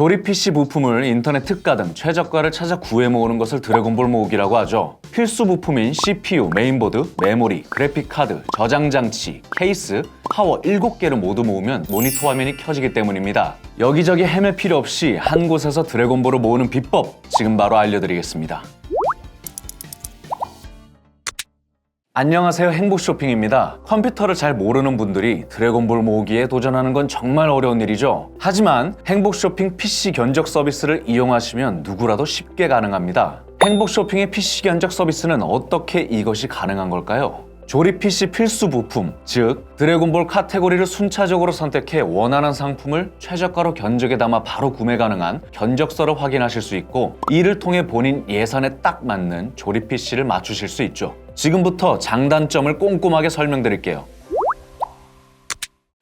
조립 PC 부품을 인터넷 특가 등 최저가를 찾아 구해 모으는 것을 드래곤볼 모으기라고 하죠. 필수 부품인 CPU, 메인보드, 메모리, 그래픽 카드, 저장 장치, 케이스, 파워 7개를 모두 모으면 모니터 화면이 켜지기 때문입니다. 여기저기 헤맬 필요 없이 한 곳에서 드래곤볼을 모으는 비법 지금 바로 알려드리겠습니다. 안녕하세요 행복 쇼핑입니다. 컴퓨터를 잘 모르는 분들이 드래곤볼 모으기에 도전하는 건 정말 어려운 일이죠. 하지만 행복 쇼핑 PC 견적 서비스를 이용하시면 누구라도 쉽게 가능합니다. 행복 쇼핑의 PC 견적 서비스는 어떻게 이것이 가능한 걸까요? 조립 PC 필수 부품, 즉 드래곤볼 카테고리를 순차적으로 선택해 원하는 상품을 최저가로 견적에 담아 바로 구매 가능한 견적서를 확인하실 수 있고 이를 통해 본인 예산에 딱 맞는 조립 PC를 맞추실 수 있죠. 지금부터 장단점을 꼼꼼하게 설명드릴게요.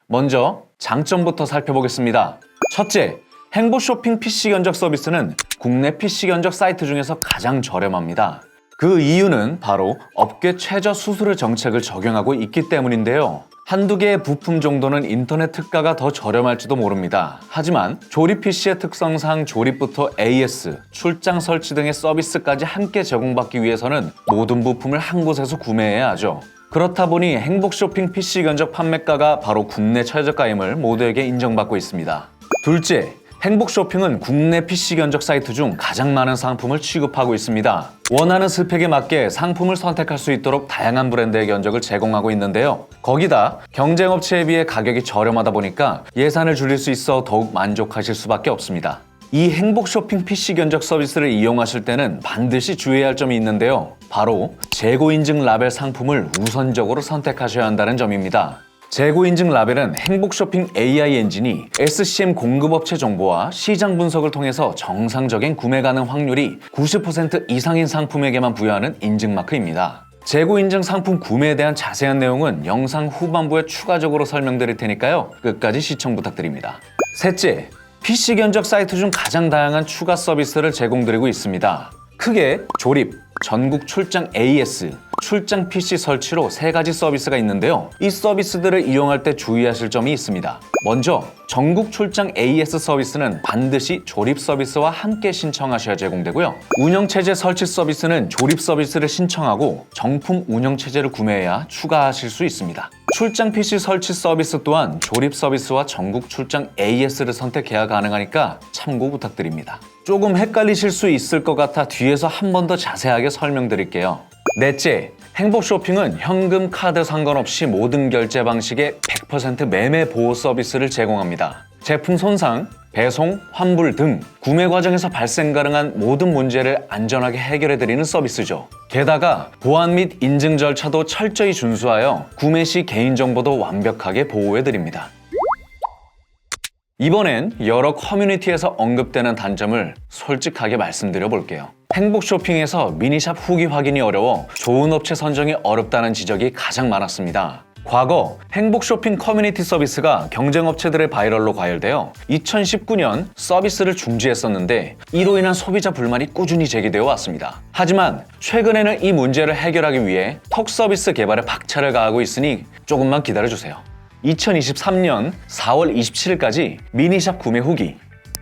먼저 장점부터 살펴보겠습니다. 첫째, 행보 쇼핑 PC 견적 서비스는 국내 PC 견적 사이트 중에서 가장 저렴합니다. 그 이유는 바로 업계 최저 수수료 정책을 적용하고 있기 때문인데요. 한두 개의 부품 정도는 인터넷 특가가 더 저렴할지도 모릅니다. 하지만 조립 PC의 특성상 조립부터 AS, 출장 설치 등의 서비스까지 함께 제공받기 위해서는 모든 부품을 한 곳에서 구매해야 하죠. 그렇다 보니 행복 쇼핑 PC 견적 판매가가 바로 국내 최저가임을 모두에게 인정받고 있습니다. 둘째, 행복 쇼핑은 국내 PC 견적 사이트 중 가장 많은 상품을 취급하고 있습니다. 원하는 스펙에 맞게 상품을 선택할 수 있도록 다양한 브랜드의 견적을 제공하고 있는데요. 거기다 경쟁 업체에 비해 가격이 저렴하다 보니까 예산을 줄일 수 있어 더욱 만족하실 수밖에 없습니다. 이 행복 쇼핑 PC 견적 서비스를 이용하실 때는 반드시 주의해야 할 점이 있는데요. 바로 재고 인증 라벨 상품을 우선적으로 선택하셔야 한다는 점입니다. 재고 인증 라벨은 행복 쇼핑 AI 엔진이 SCM 공급업체 정보와 시장 분석을 통해서 정상적인 구매 가능 확률이 90% 이상인 상품에게만 부여하는 인증 마크입니다. 재고 인증 상품 구매에 대한 자세한 내용은 영상 후반부에 추가적으로 설명드릴 테니까요. 끝까지 시청 부탁드립니다. 셋째, PC 견적 사이트 중 가장 다양한 추가 서비스를 제공드리고 있습니다. 크게 조립, 전국 출장 AS, 출장 PC 설치로 세 가지 서비스가 있는데요. 이 서비스들을 이용할 때 주의하실 점이 있습니다. 먼저 전국 출장 AS 서비스는 반드시 조립 서비스와 함께 신청하셔야 제공되고요. 운영 체제 설치 서비스는 조립 서비스를 신청하고 정품 운영 체제를 구매해야 추가하실 수 있습니다. 출장 PC 설치 서비스 또한 조립 서비스와 전국 출장 AS를 선택해야 가능하니까 참고 부탁드립니다. 조금 헷갈리실 수 있을 것 같아 뒤에서 한 번 더 자세하게 설명드릴게요. 넷째, 행복 쇼핑은 현금 카드 상관없이 모든 결제 방식에 100% 매매 보호 서비스를 제공합니다. 제품 손상, 배송, 환불 등 구매 과정에서 발생 가능한 모든 문제를 안전하게 해결해 드리는 서비스죠. 게다가 보안 및 인증 절차도 철저히 준수하여 구매 시 개인정보도 완벽하게 보호해 드립니다. 이번엔 여러 커뮤니티에서 언급되는 단점을 솔직하게 말씀드려 볼게요. 행복 쇼핑에서 미니샵 후기 확인이 어려워 좋은 업체 선정이 어렵다는 지적이 가장 많았습니다. 과거 행복 쇼핑 커뮤니티 서비스가 경쟁 업체들의 바이럴로 과열되어 2019년 서비스를 중지했었는데 이로 인한 소비자 불만이 꾸준히 제기되어 왔습니다. 하지만 최근에는 이 문제를 해결하기 위해 턱 서비스 개발에 박차를 가하고 있으니 조금만 기다려 주세요. 2023년 4월 27일까지 미니샵 구매 후기,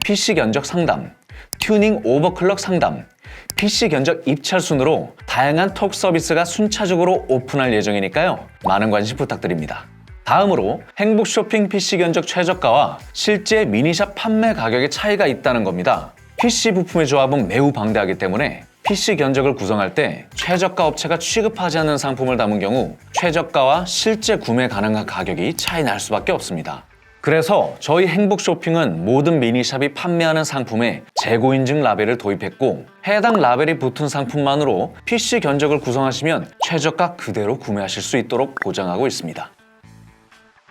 PC 견적 상담, 튜닝 오버클럭 상담, PC 견적 입찰 순으로 다양한 톡 서비스가 순차적으로 오픈할 예정이니까요. 많은 관심 부탁드립니다. 다음으로 행복 쇼핑 PC 견적 최저가와 실제 미니샵 판매 가격의 차이가 있다는 겁니다. PC 부품의 조합은 매우 방대하기 때문에 PC 견적을 구성할 때 최저가 업체가 취급하지 않는 상품을 담은 경우 최저가와 실제 구매 가능한 가격이 차이 날 수밖에 없습니다. 그래서 저희 행복 쇼핑은 모든 미니샵이 판매하는 상품에 재고 인증 라벨을 도입했고 해당 라벨이 붙은 상품만으로 PC 견적을 구성하시면 최저가 그대로 구매하실 수 있도록 보장하고 있습니다.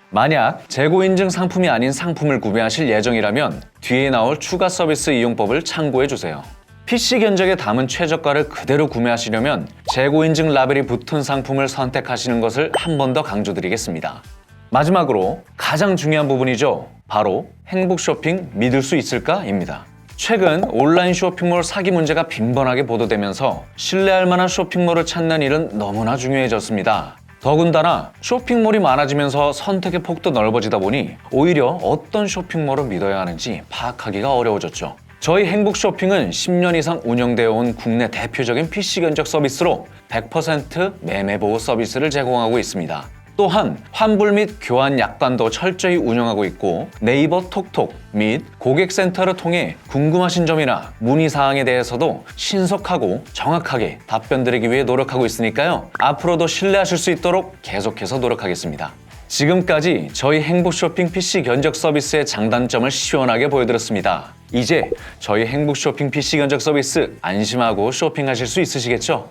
만약 재고 인증 상품이 아닌 상품을 구매하실 예정이라면 뒤에 나올 추가 서비스 이용법을 참고해 주세요. PC 견적에 담은 최저가를 그대로 구매하시려면 재고 인증 라벨이 붙은 상품을 선택하시는 것을 한 번 더 강조드리겠습니다. 마지막으로 가장 중요한 부분이죠. 바로 행복 쇼핑 믿을 수 있을까?입니다. 최근 온라인 쇼핑몰 사기 문제가 빈번하게 보도되면서 신뢰할 만한 쇼핑몰을 찾는 일은 너무나 중요해졌습니다. 더군다나 쇼핑몰이 많아지면서 선택의 폭도 넓어지다 보니 오히려 어떤 쇼핑몰을 믿어야 하는지 파악하기가 어려워졌죠. 저희 행복 쇼핑은 10년 이상 운영되어 온 국내 대표적인 PC 견적 서비스로 100% 매매 보호 서비스를 제공하고 있습니다. 또한 환불 및 교환 약관도 철저히 운영하고 있고 네이버 톡톡 및 고객센터를 통해 궁금하신 점이나 문의 사항에 대해서도 신속하고 정확하게 답변 드리기 위해 노력하고 있으니까요. 앞으로도 신뢰하실 수 있도록 계속해서 노력하겠습니다. 지금까지 저희 행복 쇼핑 PC 견적 서비스의 장단점을 시원하게 보여드렸습니다. 이제 저희 행복 쇼핑 PC 견적 서비스 안심하고 쇼핑하실 수 있으시겠죠?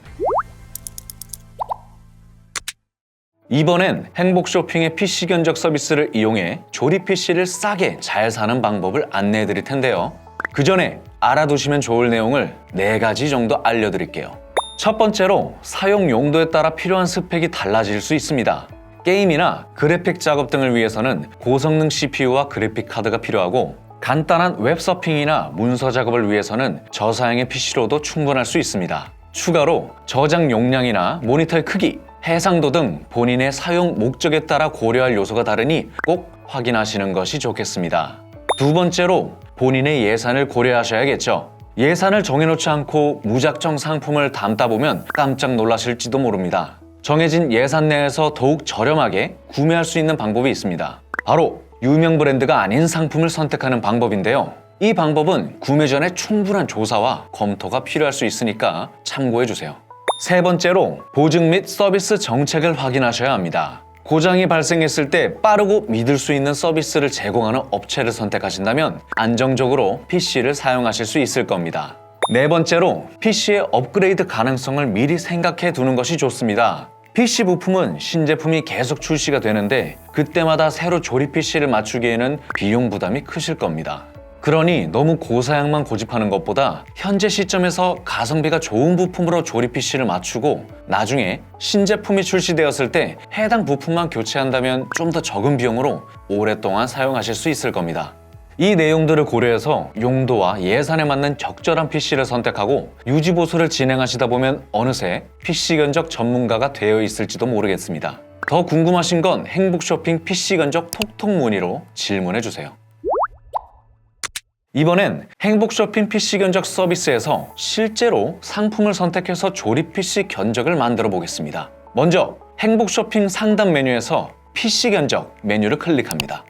이번엔 행복 쇼핑의 PC 견적 서비스를 이용해 조립 PC를 싸게 잘 사는 방법을 안내해 드릴 텐데요. 그 전에 알아두시면 좋을 내용을 네 가지 정도 알려드릴게요. 첫 번째로 사용 용도에 따라 필요한 스펙이 달라질 수 있습니다. 게임이나 그래픽 작업 등을 위해서는 고성능 CPU와 그래픽 카드가 필요하고 간단한 웹서핑이나 문서 작업을 위해서는 저사양의 PC로도 충분할 수 있습니다. 추가로 저장 용량이나 모니터의 크기, 해상도 등 본인의 사용 목적에 따라 고려할 요소가 다르니 꼭 확인하시는 것이 좋겠습니다. 두 번째로 본인의 예산을 고려하셔야겠죠. 예산을 정해놓지 않고 무작정 상품을 담다 보면 깜짝 놀라실지도 모릅니다. 정해진 예산 내에서 더욱 저렴하게 구매할 수 있는 방법이 있습니다. 바로 유명 브랜드가 아닌 상품을 선택하는 방법인데요. 이 방법은 구매 전에 충분한 조사와 검토가 필요할 수 있으니까 참고해 주세요. 세 번째로 보증 및 서비스 정책을 확인하셔야 합니다. 고장이 발생했을 때 빠르고 믿을 수 있는 서비스를 제공하는 업체를 선택하신다면 안정적으로 PC를 사용하실 수 있을 겁니다. 네 번째로 PC의 업그레이드 가능성을 미리 생각해 두는 것이 좋습니다. PC 부품은 신제품이 계속 출시가 되는데 그때마다 새로 조립 PC를 맞추기에는 비용 부담이 크실 겁니다. 그러니 너무 고사양만 고집하는 것보다 현재 시점에서 가성비가 좋은 부품으로 조립 PC를 맞추고 나중에 신제품이 출시되었을 때 해당 부품만 교체한다면 좀 더 적은 비용으로 오랫동안 사용하실 수 있을 겁니다. 이 내용들을 고려해서 용도와 예산에 맞는 적절한 PC를 선택하고 유지 보수를 진행하시다 보면 어느새 PC 견적 전문가가 되어 있을지도 모르겠습니다. 더 궁금하신 건 행복 쇼핑 PC 견적 톡톡 문의로 질문해 주세요. 이번엔 행복 쇼핑 PC 견적 서비스에서 실제로 상품을 선택해서 조립 PC 견적을 만들어 보겠습니다. 먼저 행복 쇼핑 상단 메뉴에서 PC 견적 메뉴를 클릭합니다.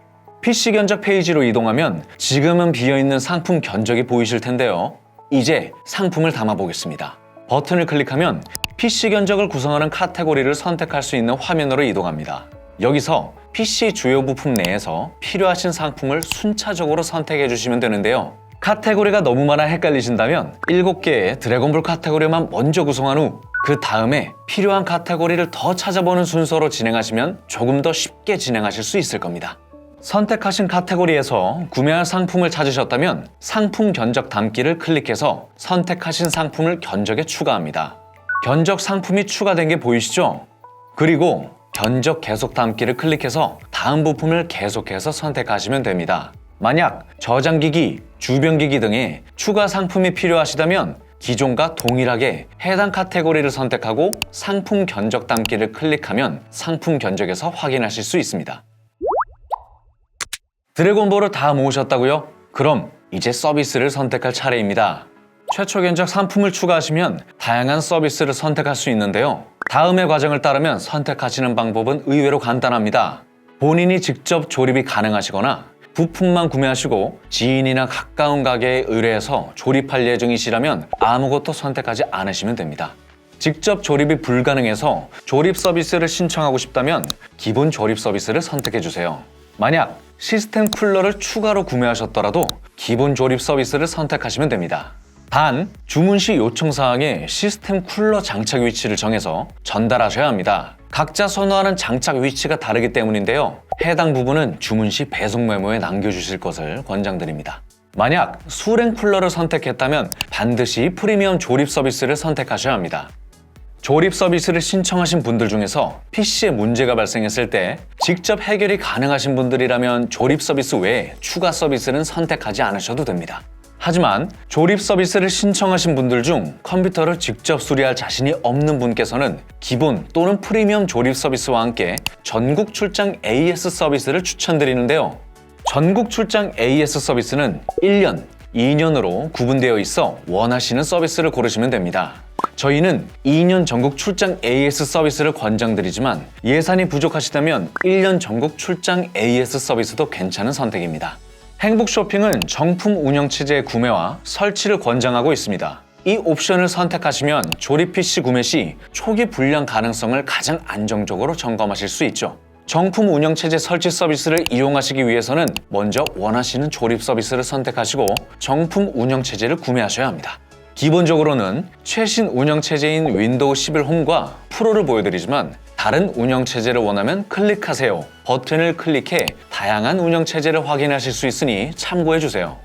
PC 견적 페이지로 이동하면 지금은 비어있는 상품 견적이 보이실 텐데요. 이제 상품을 담아 보겠습니다. 버튼을 클릭하면 PC 견적을 구성하는 카테고리를 선택할 수 있는 화면으로 이동합니다. 여기서 PC 주요 부품 내에서 필요하신 상품을 순차적으로 선택해 주시면 되는데요. 카테고리가 너무 많아 헷갈리신다면 7개의 드래곤볼 카테고리만 먼저 구성한 후 그 다음에 필요한 카테고리를 더 찾아보는 순서로 진행하시면 조금 더 쉽게 진행하실 수 있을 겁니다. 선택하신 카테고리에서 구매할 상품을 찾으셨다면 상품 견적 담기를 클릭해서 선택하신 상품을 견적에 추가합니다. 견적 상품이 추가된 게 보이시죠? 그리고 견적 계속 담기를 클릭해서 다음 부품을 계속해서 선택하시면 됩니다. 만약 저장기기, 주변기기 등의 추가 상품이 필요하시다면 기존과 동일하게 해당 카테고리를 선택하고 상품 견적 담기를 클릭하면 상품 견적에서 확인하실 수 있습니다. 드래곤볼을 다 모으셨다고요? 그럼 이제 서비스를 선택할 차례입니다. 최초 견적 상품을 추가하시면 다양한 서비스를 선택할 수 있는데요. 다음의 과정을 따르면 선택하시는 방법은 의외로 간단합니다. 본인이 직접 조립이 가능하시거나 부품만 구매하시고 지인이나 가까운 가게에 의뢰해서 조립할 예정이시라면 아무것도 선택하지 않으시면 됩니다. 직접 조립이 불가능해서 조립 서비스를 신청하고 싶다면 기본 조립 서비스를 선택해 주세요. 만약 시스템 쿨러를 추가로 구매하셨더라도 기본 조립 서비스를 선택하시면 됩니다. 단, 주문 시 요청 사항에 시스템 쿨러 장착 위치를 정해서 전달하셔야 합니다. 각자 선호하는 장착 위치가 다르기 때문인데요. 해당 부분은 주문 시 배송 메모에 남겨주실 것을 권장드립니다. 만약 수랭 쿨러를 선택했다면 반드시 프리미엄 조립 서비스를 선택하셔야 합니다. 조립 서비스를 신청하신 분들 중에서 PC에 문제가 발생했을 때 직접 해결이 가능하신 분들이라면 조립 서비스 외에 추가 서비스는 선택하지 않으셔도 됩니다. 하지만 조립 서비스를 신청하신 분들 중 컴퓨터를 직접 수리할 자신이 없는 분께서는 기본 또는 프리미엄 조립 서비스와 함께 전국 출장 AS 서비스를 추천드리는데요. 전국 출장 AS 서비스는 1년, 2년으로 구분되어 있어 원하시는 서비스를 고르시면 됩니다. 저희는 2년 전국 출장 AS 서비스를 권장드리지만 예산이 부족하시다면 1년 전국 출장 AS 서비스도 괜찮은 선택입니다. 행복 쇼핑은 정품 운영 체제 구매와 설치를 권장하고 있습니다. 이 옵션을 선택하시면 조립 PC 구매 시 초기 불량 가능성을 가장 안정적으로 점검하실 수 있죠. 정품 운영 체제 설치 서비스를 이용하시기 위해서는 먼저 원하시는 조립 서비스를 선택하시고 정품 운영 체제를 구매하셔야 합니다. 기본적으로는 최신 운영체제인 윈도우 11 홈과 프로를 보여드리지만 다른 운영체제를 원하면 클릭하세요. 버튼을 클릭해 다양한 운영체제를 확인하실 수 있으니 참고해주세요.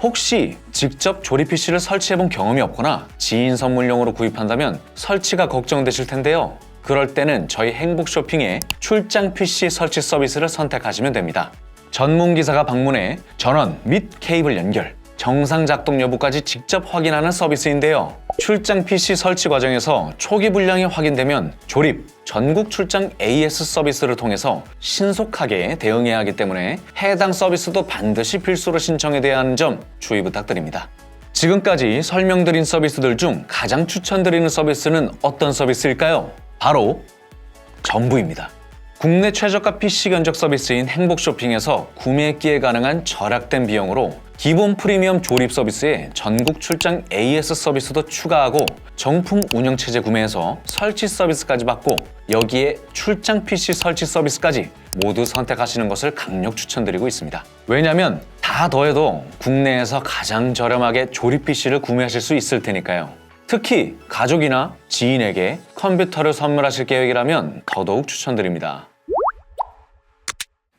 혹시 직접 조립 PC를 설치해본 경험이 없거나 지인 선물용으로 구입한다면 설치가 걱정되실 텐데요. 그럴 때는 저희 행복 쇼핑의 출장 PC 설치 서비스를 선택하시면 됩니다. 전문 기사가 방문해 전원 및 케이블 연결, 정상 작동 여부까지 직접 확인하는 서비스인데요. 출장 PC 설치 과정에서 초기 불량이 확인되면 조립, 전국 출장 AS 서비스를 통해서 신속하게 대응해야 하기 때문에 해당 서비스도 반드시 필수로 신청해야 하는 점 주의 부탁드립니다. 지금까지 설명드린 서비스들 중 가장 추천드리는 서비스는 어떤 서비스일까요? 바로 전부입니다. 국내 최저가 PC 견적 서비스인 행복 쇼핑에서 구매했기에 가능한 절약된 비용으로 기본 프리미엄 조립 서비스에 전국 출장 AS 서비스도 추가하고 정품 운영체제 구매해서 설치 서비스까지 받고 여기에 출장 PC 설치 서비스까지 모두 선택하시는 것을 강력 추천드리고 있습니다. 왜냐하면 다 더해도 국내에서 가장 저렴하게 조립 PC를 구매하실 수 있을 테니까요. 특히 가족이나 지인에게 컴퓨터를 선물하실 계획이라면 더더욱 추천드립니다.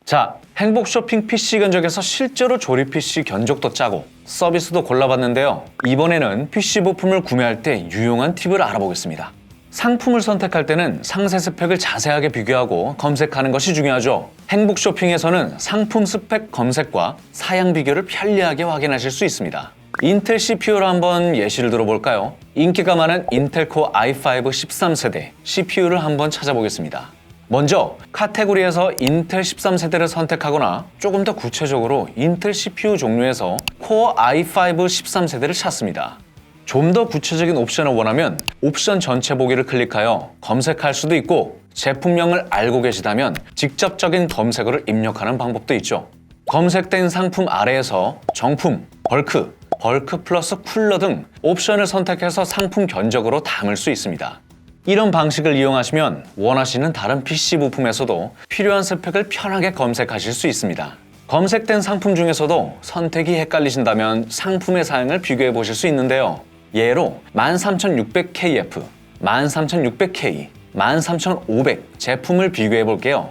자, 행복 쇼핑 PC 견적에서 실제로 조립 PC 견적도 짜고 서비스도 골라봤는데요. 이번에는 PC 부품을 구매할 때 유용한 팁을 알아보겠습니다. 상품을 선택할 때는 상세 스펙을 자세하게 비교하고 검색하는 것이 중요하죠. 행복 쇼핑에서는 상품 스펙 검색과 사양 비교를 편리하게 확인하실 수 있습니다. 인텔 CPU를 한번 예시를 들어볼까요? 인기가 많은 인텔 코어 i5 13세대 CPU를 한번 찾아보겠습니다. 먼저 카테고리에서 인텔 13세대를 선택하거나 조금 더 구체적으로 인텔 CPU 종류에서 코어 i5 13세대를 찾습니다. 좀 더 구체적인 옵션을 원하면 옵션 전체 보기를 클릭하여 검색할 수도 있고 제품명을 알고 계시다면 직접적인 검색어를 입력하는 방법도 있죠. 검색된 상품 아래에서 정품, 벌크, 벌크 플러스 쿨러 등 옵션을 선택해서 상품 견적으로 담을 수 있습니다. 이런 방식을 이용하시면 원하시는 다른 PC 부품에서도 필요한 스펙을 편하게 검색하실 수 있습니다. 검색된 상품 중에서도 선택이 헷갈리신다면 상품의 사양을 비교해 보실 수 있는데요. 예로 13600KF, 13600K, 13500 제품을 비교해 볼게요.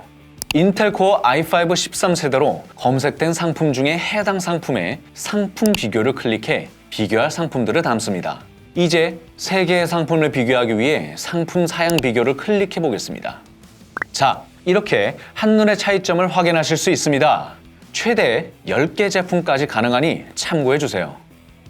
인텔 코어 i5 13세대로 검색된 상품 중에 해당 상품의 상품 비교를 클릭해 비교할 상품들을 담습니다. 이제 세 개의 상품을 비교하기 위해 상품 사양 비교를 클릭해 보겠습니다. 자, 이렇게 한눈에 차이점을 확인하실 수 있습니다. 최대 10개 제품까지 가능하니 참고해 주세요.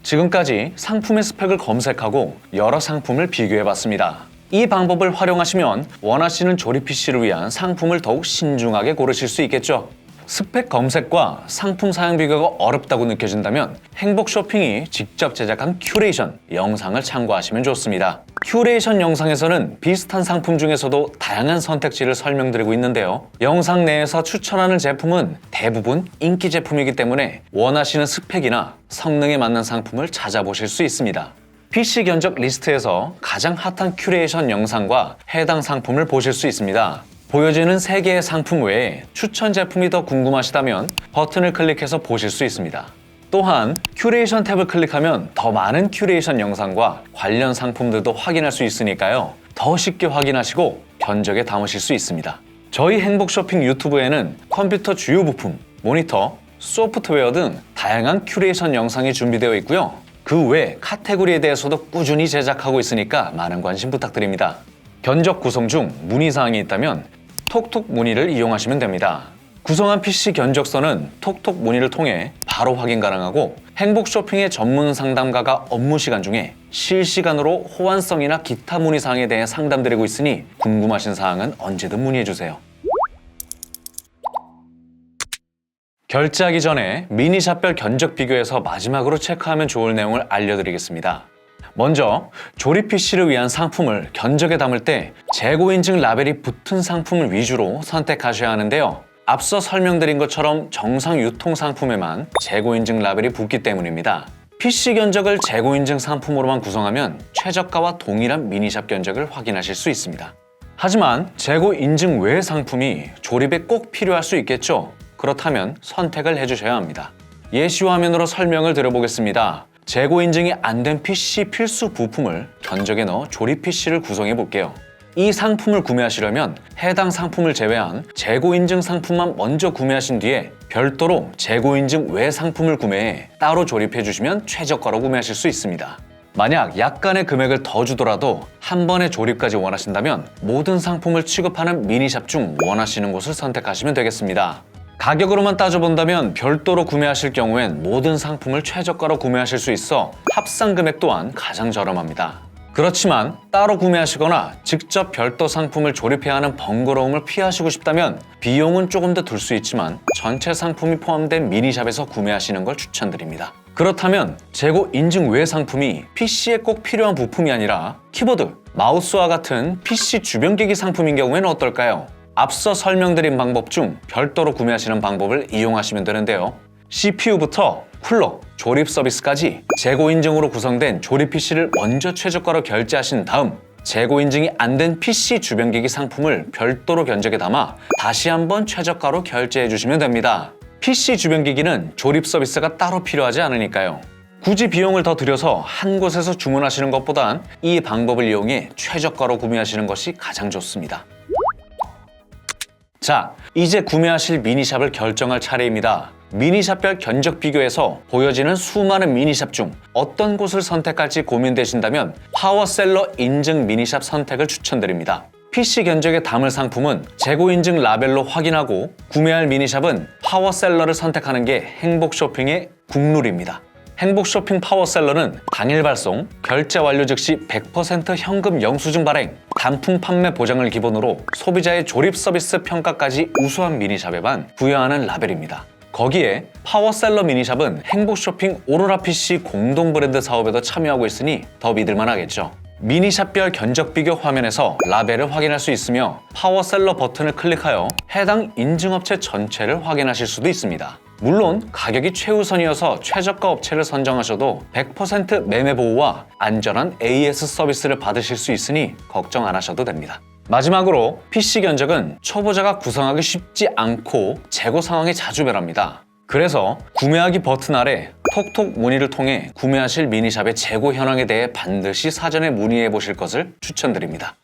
지금까지 상품의 스펙을 검색하고 여러 상품을 비교해 봤습니다. 이 방법을 활용하시면 원하시는 조립 PC를 위한 상품을 더욱 신중하게 고르실 수 있겠죠. 스펙 검색과 상품 사양 비교가 어렵다고 느껴진다면 행복 쇼핑이 직접 제작한 큐레이션 영상을 참고하시면 좋습니다. 큐레이션 영상에서는 비슷한 상품 중에서도 다양한 선택지를 설명드리고 있는데요. 영상 내에서 추천하는 제품은 대부분 인기 제품이기 때문에 원하시는 스펙이나 성능에 맞는 상품을 찾아보실 수 있습니다. PC 견적 리스트에서 가장 핫한 큐레이션 영상과 해당 상품을 보실 수 있습니다. 보여지는 3개의 상품 외에 추천 제품이 더 궁금하시다면 버튼을 클릭해서 보실 수 있습니다. 또한 큐레이션 탭을 클릭하면 더 많은 큐레이션 영상과 관련 상품들도 확인할 수 있으니까요. 더 쉽게 확인하시고 견적에 담으실 수 있습니다. 저희 행복 쇼핑 유튜브에는 컴퓨터 주요 부품, 모니터, 소프트웨어 등 다양한 큐레이션 영상이 준비되어 있고요. 그 외 카테고리에 대해서도 꾸준히 제작하고 있으니까 많은 관심 부탁드립니다. 견적 구성 중 문의사항이 있다면 톡톡 문의를 이용하시면 됩니다. 구성한 PC 견적서는 톡톡 문의를 통해 바로 확인 가능하고 행복 쇼핑의 전문 상담가가 업무 시간 중에 실시간으로 호환성이나 기타 문의 사항에 대해 상담드리고 있으니 궁금하신 사항은 언제든 문의해 주세요. 결제하기 전에 미니샵별 견적 비교에서 마지막으로 체크하면 좋을 내용을 알려드리겠습니다. 먼저 조립 PC를 위한 상품을 견적에 담을 때 재고 인증 라벨이 붙은 상품을 위주로 선택하셔야 하는데요. 앞서 설명드린 것처럼 정상 유통 상품에만 재고 인증 라벨이 붙기 때문입니다. PC 견적을 재고 인증 상품으로만 구성하면 최저가와 동일한 미니샵 견적을 확인하실 수 있습니다. 하지만 재고 인증 외 상품이 조립에 꼭 필요할 수 있겠죠. 그렇다면 선택을 해주셔야 합니다. 예시 화면으로 설명을 드려보겠습니다. 재고 인증이 안 된 PC 필수 부품을 견적에 넣어 조립 PC를 구성해 볼게요. 이 상품을 구매하시려면 해당 상품을 제외한 재고 인증 상품만 먼저 구매하신 뒤에 별도로 재고 인증 외 상품을 구매해 따로 조립해 주시면 최저가로 구매하실 수 있습니다. 만약 약간의 금액을 더 주더라도 한 번에 조립까지 원하신다면 모든 상품을 취급하는 미니샵 중 원하시는 곳을 선택하시면 되겠습니다. 가격으로만 따져본다면 별도로 구매하실 경우엔 모든 상품을 최저가로 구매하실 수 있어 합산 금액 또한 가장 저렴합니다. 그렇지만 따로 구매하시거나 직접 별도 상품을 조립해야 하는 번거로움을 피하시고 싶다면 비용은 조금 더 들 수 있지만 전체 상품이 포함된 미니샵에서 구매하시는 걸 추천드립니다. 그렇다면 재고 인증 외 상품이 PC에 꼭 필요한 부품이 아니라 키보드, 마우스와 같은 PC 주변기기 상품인 경우에는 어떨까요? 앞서 설명드린 방법 중 별도로 구매하시는 방법을 이용하시면 되는데요. CPU부터 쿨러, 조립 서비스까지 재고 인증으로 구성된 조립 PC를 먼저 최저가로 결제하신 다음 재고 인증이 안 된 PC 주변기기 상품을 별도로 견적에 담아 다시 한번 최저가로 결제해 주시면 됩니다. PC 주변기기는 조립 서비스가 따로 필요하지 않으니까요. 굳이 비용을 더 들여서 한 곳에서 주문하시는 것보단 이 방법을 이용해 최저가로 구매하시는 것이 가장 좋습니다. 자, 이제 구매하실 미니샵을 결정할 차례입니다. 미니샵별 견적 비교에서 보여지는 수많은 미니샵 중 어떤 곳을 선택할지 고민되신다면 파워셀러 인증 미니샵 선택을 추천드립니다. PC 견적에 담을 상품은 재고 인증 라벨로 확인하고 구매할 미니샵은 파워셀러를 선택하는 게 행복 쇼핑의 국룰입니다. 행복 쇼핑 파워셀러는 당일 발송, 결제 완료 즉시 100% 현금 영수증 발행, 단품 판매 보장을 기본으로 소비자의 조립 서비스 평가까지 우수한 미니샵에만 부여하는 라벨입니다. 거기에 파워셀러 미니샵은 행복 쇼핑 오로라 PC 공동 브랜드 사업에도 참여하고 있으니 더 믿을만 하겠죠. 미니샵별 견적 비교 화면에서 라벨을 확인할 수 있으며 파워셀러 버튼을 클릭하여 해당 인증업체 전체를 확인하실 수도 있습니다. 물론 가격이 최우선이어서 최저가 업체를 선정하셔도 100% 매매 보호와 안전한 AS 서비스를 받으실 수 있으니 걱정 안 하셔도 됩니다. 마지막으로 PC 견적은 초보자가 구성하기 쉽지 않고 재고 상황이 자주 변합니다. 그래서 구매하기 버튼 아래 톡톡 문의를 통해 구매하실 미니샵의 재고 현황에 대해 반드시 사전에 문의해 보실 것을 추천드립니다.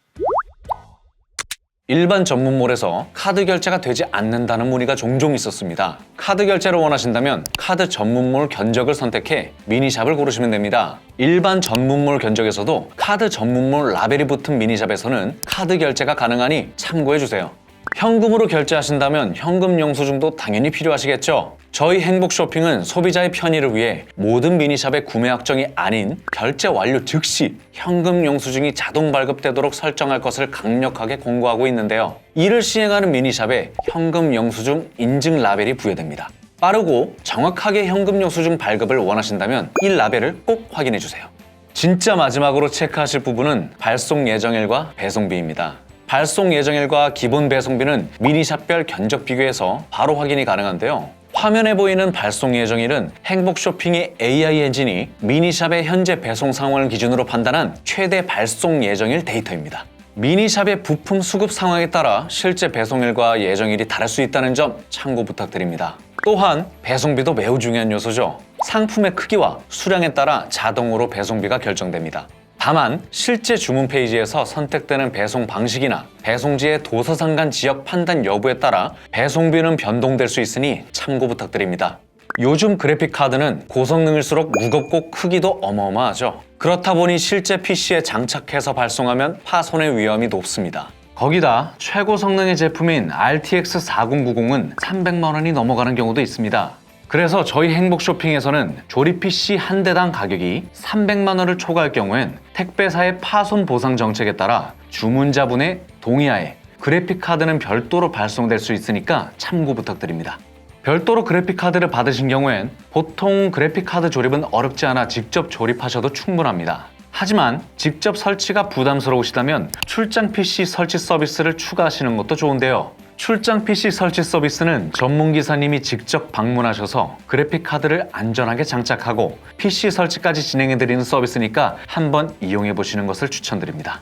일반 전문몰에서 카드 결제가 되지 않는다는 문의가 종종 있었습니다. 카드 결제를 원하신다면 카드 전문몰 견적을 선택해 미니샵을 고르시면 됩니다. 일반 전문몰 견적에서도 카드 전문몰 라벨이 붙은 미니샵에서는 카드 결제가 가능하니 참고해 주세요. 현금으로 결제하신다면 현금 영수증도 당연히 필요하시겠죠? 저희 행복 쇼핑은 소비자의 편의를 위해 모든 미니샵의 구매 확정이 아닌 결제 완료 즉시 현금 영수증이 자동 발급되도록 설정할 것을 강력하게 공고하고 있는데요. 이를 시행하는 미니샵에 현금 영수증 인증 라벨이 부여됩니다. 빠르고 정확하게 현금 영수증 발급을 원하신다면 이 라벨을 꼭 확인해 주세요. 진짜 마지막으로 체크하실 부분은 발송 예정일과 배송비입니다. 발송 예정일과 기본 배송비는 미니샵별 견적 비교에서 바로 확인이 가능한데요. 화면에 보이는 발송 예정일은 행복 쇼핑의 AI 엔진이 미니샵의 현재 배송 상황을 기준으로 판단한 최대 발송 예정일 데이터입니다. 미니샵의 부품 수급 상황에 따라 실제 배송일과 예정일이 다를 수 있다는 점 참고 부탁드립니다. 또한 배송비도 매우 중요한 요소죠. 상품의 크기와 수량에 따라 자동으로 배송비가 결정됩니다. 다만 실제 주문 페이지에서 선택되는 배송 방식이나 배송지의 도서상 간 지역 판단 여부에 따라 배송비는 변동될 수 있으니 참고 부탁드립니다. 요즘 그래픽 카드는 고성능일수록 무겁고 크기도 어마어마하죠. 그렇다 보니 실제 PC에 장착해서 발송하면 파손의 위험이 높습니다. 거기다 최고 성능의 제품인 RTX 4090은 300만 원이 넘어가는 경우도 있습니다. 그래서 저희 행복 쇼핑에서는 조립 PC 한 대당 가격이 300만 원을 초과할 경우엔 택배사의 파손 보상 정책에 따라 주문자분의 동의하에 그래픽 카드는 별도로 발송될 수 있으니까 참고 부탁드립니다. 별도로 그래픽 카드를 받으신 경우엔 보통 그래픽 카드 조립은 어렵지 않아 직접 조립하셔도 충분합니다. 하지만 직접 설치가 부담스러우시다면 출장 PC 설치 서비스를 추가하시는 것도 좋은데요. 출장 PC 설치 서비스는 전문 기사님이 직접 방문하셔서 그래픽 카드를 안전하게 장착하고 PC 설치까지 진행해 드리는 서비스니까 한번 이용해 보시는 것을 추천드립니다.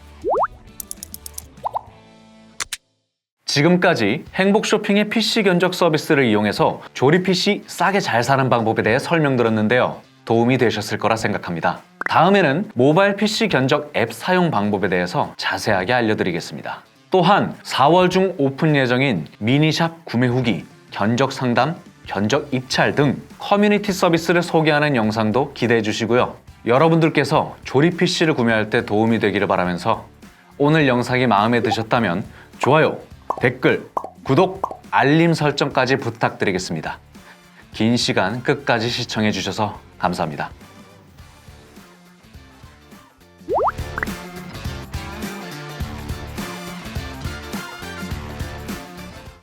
지금까지 행복 쇼핑의 PC 견적 서비스를 이용해서 조립 PC 싸게 잘 사는 방법에 대해 설명드렸는데요. 도움이 되셨을 거라 생각합니다. 다음에는 모바일 PC 견적 앱 사용 방법에 대해서 자세하게 알려드리겠습니다. 또한 4월 중 오픈 예정인 미니샵 구매 후기, 견적 상담, 견적 입찰 등 커뮤니티 서비스를 소개하는 영상도 기대해 주시고요. 여러분들께서 조립 PC를 구매할 때 도움이 되기를 바라면서 오늘 영상이 마음에 드셨다면 좋아요, 댓글, 구독, 알림 설정까지 부탁드리겠습니다. 긴 시간 끝까지 시청해 주셔서 감사합니다.